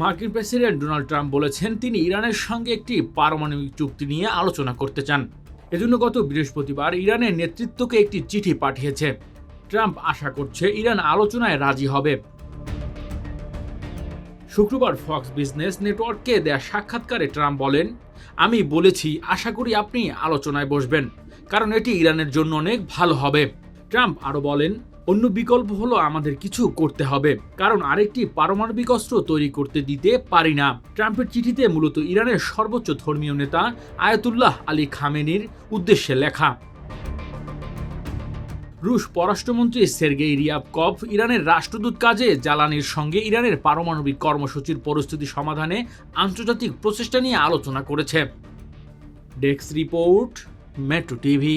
মার্কিন president Donald Trump বলেছেন তিনি ইরানের সঙ্গে একটি পারমাণবিক চুক্তি নিয়ে আলোচনা করতে চান। এজন্য গত বৃহস্পতিবার ইরানের নেতৃত্বকে একটি চিঠি পাঠিয়েছে। ট্রাম্প আশা করছে ইরান আলোচনায় রাজি হবে। শুক্রবার ফক্স বিজনেস নেটওয়ার্ককে দেয়া সাক্ষাৎকারে ট্রাম্প বলেন, আমি বলেছি, আশা করি আপনি আলোচনায় বসবেন, কারণ এটি ইরানের জন্য অনেক ভালো হবে। ট্রাম্প আরও বলেন অন্য বিকল্প হলো আমাদের কিছু করতে হবে। কারণ আরেকটি পারমাণবিক অস্ত্র তৈরি করতে দিতে পারি না। ট্রাম্পের চিঠিতে মূলত ইরানের সর্বোচ্চ ধর্মীয় নেতা আয়াতুল্লাহ আলী খামেনির উদ্দেশ্যে লেখা। রুশ পররাষ্ট্রমন্ত্রী সের্গেই রিয়াবকভ ইরানের রাষ্ট্রদূত কাজে জ্বালানির সঙ্গে ইরানের পারমাণবিক কর্মসূচির পরিস্থিতি সমাধানে আন্তর্জাতিক প্রচেষ্টা নিয়ে আলোচনা করেছে। Desk report, metro TV.